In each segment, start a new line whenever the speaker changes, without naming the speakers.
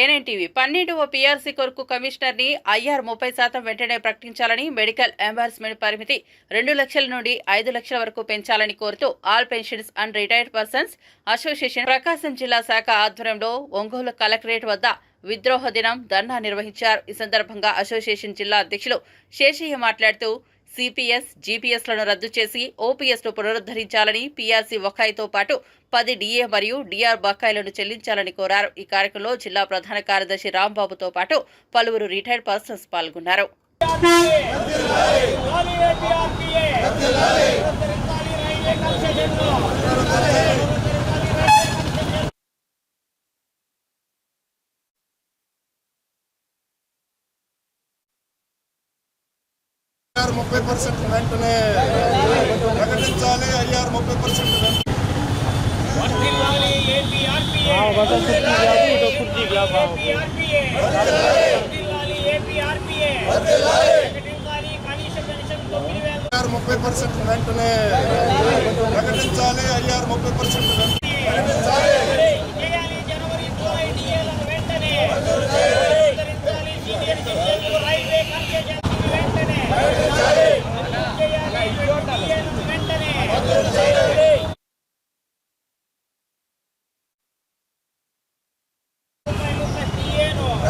ANTV పన్నెండవ PRC కొరకు కమిషనర్ని IR ముప్పై శాతం వెంటనే ప్రకటించాలని మెడికల్ ఎంబార్స్మెంట్ పరిమితి రెండు లక్షల నుండి ఐదు లక్షల వరకు పెంచాలని కోరుతూ all pensions and retired persons association Prakasam జిల్లా శాఖ ఆధ్వర్యంలో ఒంగోలు కలెక్టరేట్ వద్ద విద్రోహ దినం ధర్నా నిర్వహించారు. ఈ సందర్భంగా అసోసియేషన్ జిల్లా అధ్యక్షులు శేషయ్య మాట్లాడుతూ సిపిఎస్ జీపీఎస్లను రద్దు చేసి ఓపీఎస్ను పునరుద్ధరించాలని పీఆర్సీ బకాయితో పాటు పది డిఏ మరియు డిఆర్ బకాయిలను చెల్లించాలని కోరారు ఈ కార్యక్రమంలో జిల్లా ప్రధాన కార్యదర్శి రాంబాబుతో పాటు పలువురు రిటైర్డ్ పర్సన్స్ పాల్గొన్నారు
ఐఆర్ ముప్పై పర్సెంట్ వెంటనే ప్రకటించాలి ఐఆర్ ముప్పై పర్సెంట్ వెంటనే
వర్ధిల్లాలి ఏపీఆర్పీఏ వర్ధిల్లాలి ఏపీఆర్పీఏ ప్రకటించాలి కనీస పెన్షన్ తొమ్మిది వేల
ఐఆర్ ముప్పై పర్సెంట్ వెంటనే ప్రకటించాలి ఐఆర్ ముప్పై పర్సెంట్ వెంటనే ప్రకటించాలి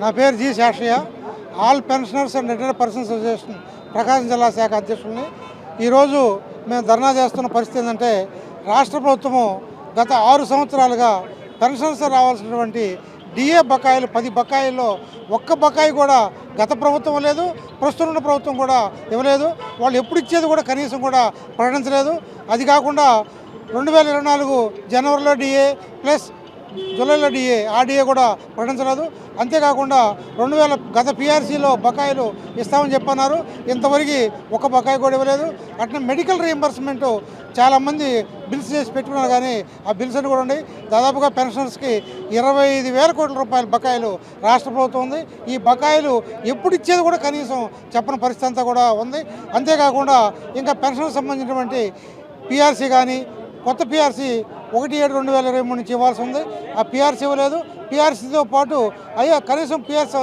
నా పేరు G Sashayya. All pensioners and retired persons association Prakasam జిల్లా శాఖ అధ్యక్షుల్ని. ఈరోజు మేము ధర్నా చేస్తున్న పరిస్థితి ఏంటంటే రాష్ట్ర ప్రభుత్వము గత ఆరు సంవత్సరాలుగా పెన్షన్స్ రావాల్సినటువంటి డిఏ బకాయిలు పది బకాయిల్లో ఒక్క బకాయి కూడా గత ప్రభుత్వం లేదు ప్రస్తుతం ఉన్న ప్రభుత్వం కూడా ఇవ్వలేదు. వాళ్ళు ఎప్పుడు ఇచ్చేది కూడా కనీసం కూడా ప్రకటించలేదు. అది కాకుండా రెండు వేల ఇరవై నాలుగు జనవరిలో డిఏ ప్లస్ జూలైలో డిఏ ఆ డిఏ కూడా ప్రకటించలేదు అంతేకాకుండా రెండు వేల గత పిఆర్సీలో బకాయిలు ఇస్తామని చెప్పన్నారు. ఇంతవరకు ఒక బకాయి కూడా ఇవ్వలేదు. అట్లా మెడికల్ రీఎంబర్స్మెంట్ చాలామంది బిల్స్ చేసి పెట్టుకున్నారు కానీ ఆ బిల్స్ అని కూడా ఉన్నాయి. దాదాపుగా పెన్షనర్స్కి ఇరవై ఐదు వేల కోట్ల రూపాయల బకాయిలు రాష్ట్ర ప్రభుత్వం ఉంది. ఈ బకాయిలు ఎప్పుడు ఇచ్చేది కూడా కనీసం చెప్పని పరిస్థితి అంతా కూడా ఉంది. అంతేకాకుండా ఇంకా పెన్షన్కి సంబంధించినటువంటి పిఆర్సీ కానీ కొత్త పిఆర్సీ ఒకటి ఏడు రెండు వేల ఇరవై మూడు నుంచి ఇవ్వాల్సి ఉంది. ఆ పిఆర్సీ ఇవ్వలేదు. పిఆర్సీతో పాటు అయ్యా కనీసం పిఆర్సీ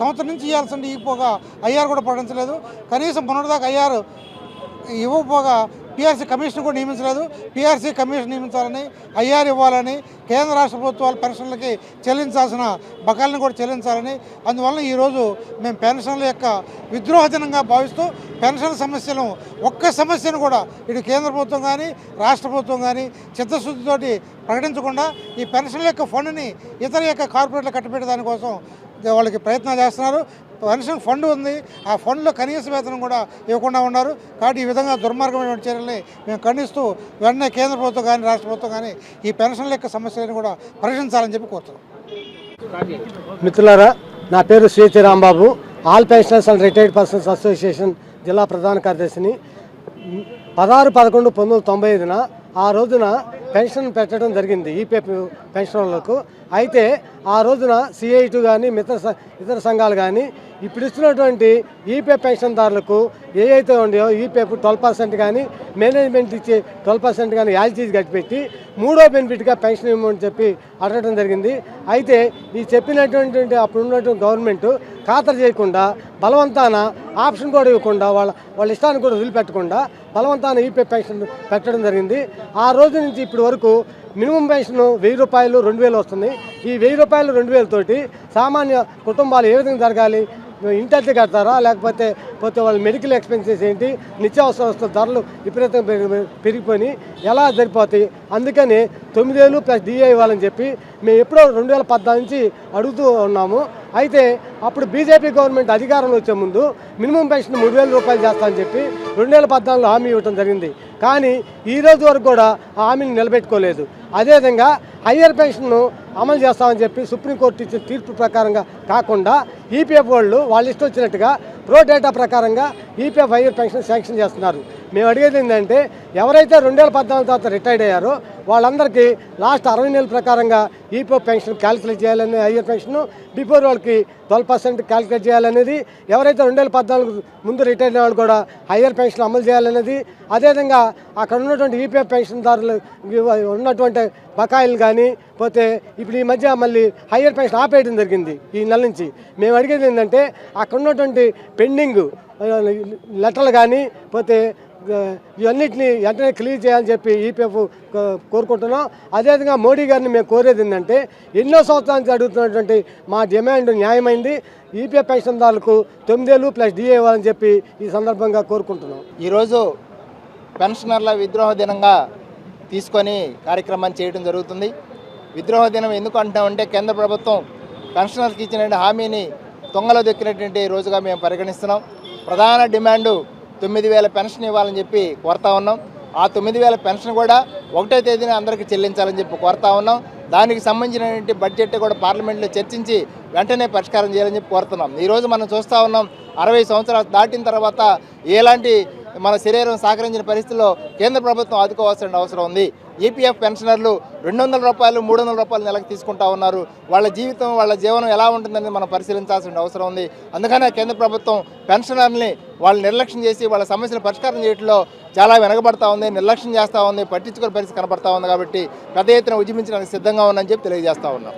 సంవత్సరం నుంచి ఇవ్వాల్సింది ఇవ్వపోగా ఐఆర్ కూడా పడించలేదు కనీసం మొన్నటిదాకా ఐఆర్ ఇవ్వకపోగా పిఆర్సీ కమిషన్ కూడా నియమించలేదు. పిఆర్సీ కమిషన్ నియమించాలని ఐఆర్ ఇవ్వాలని కేంద్ర రాష్ట్ర ప్రభుత్వాలు పెన్షన్లకి చెల్లించాల్సిన బకాయిలను కూడా చెల్లించాలని. అందువలన ఈరోజు మేము పెన్షన్ల యొక్క విద్రోహజనంగా భావిస్తూ పెన్షన్ సమస్యను ఒక్క సమస్యను కూడా ఇటు కేంద్ర ప్రభుత్వం కానీ రాష్ట్ర ప్రభుత్వం కానీ చిత్తశుద్ధితోటి ప్రకటించకుండా ఈ పెన్షన్ల యొక్క ఫండ్ని ఇతర యొక్క కార్పొరేట్లు కట్టబెట్టే దానికోసం వాళ్ళకి ప్రయత్నం చేస్తున్నారు. పెన్షన్ ఫండ్ ఉంది ఆ ఫండ్లో కనీస వేతనం కూడా ఇవ్వకుండా ఉన్నారు. కాబట్టి ఈ విధంగా దుర్మార్గమైన చర్యల్ని మేము ఖండిస్తూ వెంటనే కేంద్ర ప్రభుత్వం కానీ రాష్ట్ర ప్రభుత్వం కానీ ఈ పెన్షన్ల యొక్క సమస్యలను కూడా పరిశీలించాలని చెప్పి కోరుతున్నాం.
మిత్రులారా నా పేరు Sriti Rambabu. All pensioners and retired persons association జిల్లా ప్రధాన కార్యదర్శిని. పదహారు పదకొండు పంతొమ్మిది వందల తొంభై ఐదున ఆ రోజున పెన్షన్ పెట్టడం జరిగింది ఈపీఎఫ్ పెన్షన్లకు అయితే ఆ రోజున సిఐటు కానీ మిత్ర ఇతర సంఘాలు కానీ ఇప్పుడు ఇస్తున్నటువంటి ఈపీఎఫ్ పెన్షన్దారులకు ఏవైతే అయితే ఉన్నాయో ఈపీఎఫ్ ట్వెల్వ్ పర్సెంట్ కానీ మేనేజ్మెంట్ ఇచ్చే ట్వెల్వ్ పర్సెంట్ కానీ యాజిటీస్ కట్టిపెట్టి మూడో బెనిఫిట్గా పెన్షన్ ఇవ్వమని చెప్పి అడగడం జరిగింది. అయితే ఈ చెప్పినటువంటి అప్పుడు ఉన్నటువంటి గవర్నమెంట్ ఖాతరు చేయకుండా బలవంతాన ఆప్షన్ కూడా ఇవ్వకుండా వాళ్ళ వాళ్ళ ఇష్టాన్ని కూడా వదిలిపెట్టకుండా బలవంతాన ఈపీఎఫ్ పెన్షన్ పెట్టడం జరిగింది. ఆ రోజు నుంచి ఇప్పటి వరకు మినిమం పెన్షన్ వెయ్యి రూపాయలు రెండు వేలు వస్తుంది. ఈ వెయ్యి రూపాయలు రెండు వేలతోటి సామాన్య కుటుంబాలు ఏ విధంగా జరగాలి? ఇంటర్ కడతారా? లేకపోతే పోతే వాళ్ళ మెడికల్ ఎక్స్పెన్సెస్ ఏంటి? నిత్యావసర వస్తువుల ధరలు విపరీతంగా పెరిగి- పెరిగిపోయి ఎలా సరిపోతాయి? అందుకని తొమ్మిదేళ్ళు ప్లస్ డిఏ ఇవ్వాలని చెప్పి మేము ఎప్పుడో రెండు వేల పద్నాలుగు నుంచి అడుగుతూ ఉన్నాము. అయితే అప్పుడు బీజేపీ గవర్నమెంట్ అధికారంలో వచ్చే ముందు మినిమం పెన్షన్ మూడు వేల రూపాయలు చేస్తామని చెప్పి రెండు వేల పద్నాలుగులో హామీ ఇవ్వడం జరిగింది. కానీ ఈ రోజు వరకు కూడా ఆ హామీని నిలబెట్టుకోలేదు. అదేవిధంగా హయ్యర్ పెన్షన్ను అమలు చేస్తామని చెప్పి సుప్రీంకోర్టు ఇచ్చిన తీర్పు ప్రకారంగా కాకుండా ఈపీఎఫ్ వాళ్ళు వాళ్ళు ఇష్టం వచ్చినట్టుగా ప్రో డేటా ప్రకారంగా ఈపీఎఫ్ హయ్యర్ పెన్షన్ శాంక్షన్ చేస్తున్నారు. మేము అడిగేది ఏంటంటే ఎవరైతే రెండు వేల పద్నాలుగు తర్వాత రిటైర్డ్ అయ్యారో వాళ్ళందరికీ లాస్ట్ అరవై నెలల ప్రకారంగా ఈపీఎఫ్ పెన్షన్ క్యాలిక్యులేట్ చేయాలని హయ్యర్ పెన్షన్ బిఫోర్ వాళ్ళకి ట్వెల్వ్ పర్సెంట్ క్యాలిక్యులేట్ చేయాలనేది ఎవరైతే రెండు వేల పద్నాలుగు ముందు రిటైర్ అయిన వాళ్ళు కూడా హయ్యర్ పెన్షన్ అమలు చేయాలనేది అదేవిధంగా అక్కడ ఉన్నటువంటి ఈపీఎఫ్ పెన్షన్దారులు ఉన్నటువంటి బకాయిలు కానీ పోతే ఇప్పుడు ఈ మధ్య మళ్ళీ హయ్యర్ పెన్షన్ ఆపేయడం జరిగింది ఈ నెల నుంచి. మేము అడిగేది ఏంటంటే అక్కడ ఉన్నటువంటి పెండింగ్ లెటర్లు కానీ పోతే ఇవన్నిటిని వెంటనే క్లియర్ చేయాలని చెప్పి ఈపీఎఫ్ కోరుకుంటున్నాం. అదేవిధంగా మోడీ గారిని మేము కోరేది ఏంటంటే ఎన్నో సంవత్సరాల నుంచి అడుగుతున్నటువంటి మా డిమాండ్ న్యాయమైంది. ఈపీఎఫ్ పెన్షన్దారులకు తొమ్మిదేళ్ళు ప్లస్ డిఏ ఇవ్వాలని చెప్పి ఈ సందర్భంగా కోరుకుంటున్నాం.
ఈరోజు పెన్షనర్ల విద్రోహ దినంగా తీసుకొని కార్యక్రమం చేయడం జరుగుతుంది. విద్రోహ దినం ఎందుకు అంటామంటే కేంద్ర ప్రభుత్వం పెన్షనర్కి ఇచ్చిన హామీని తొంగలో దొక్కినటువంటి రోజుగా మేము పరిగణిస్తున్నాం. ప్రధాన డిమాండు తొమ్మిది వేల పెన్షన్ ఇవ్వాలని చెప్పి కోరుతా ఉన్నాం. ఆ తొమ్మిది వేల పెన్షన్ కూడా ఒకటో తేదీన అందరికీ చెల్లించాలని చెప్పి కోరుతా ఉన్నాం. దానికి సంబంధించినటువంటి బడ్జెట్ కూడా పార్లమెంట్లో చర్చించి వెంటనే పరిష్కారం చేయాలని చెప్పి కోరుతున్నాం. ఈరోజు మనం చూస్తూ ఉన్నాం అరవై సంవత్సరాలు దాటిన తర్వాత ఎలాంటి మన శరీరం సహకరించిన పరిస్థితుల్లో కేంద్ర ప్రభుత్వం ఆదుకోవాల్సిన అవసరం ఉంది. ఈపీఎఫ్ పెన్షనర్లు రెండు వందల రూపాయలు మూడు వందల రూపాయలు నెలకు తీసుకుంటా ఉన్నారు. వాళ్ళ జీవితం వాళ్ళ జీవనం ఎలా ఉంటుందని మనం పరిశీలించాల్సిన అవసరం ఉంది. అందుకనే కేంద్ర ప్రభుత్వం పెన్షనర్ని వాళ్ళు నిర్లక్ష్యం చేసి వాళ్ళ సమస్యలు పరిష్కారం చేయడంలో చాలా వెనకబడతా ఉంది నిర్లక్ష్యం చేస్తూ ఉంది పట్టించుకునే పరిస్థితి కనబడతా ఉంది కాబట్టి పెద్ద ఎత్తున ఉద్యమించడానికి సిద్ధంగా ఉందని చెప్పి తెలియజేస్తా ఉన్నాం.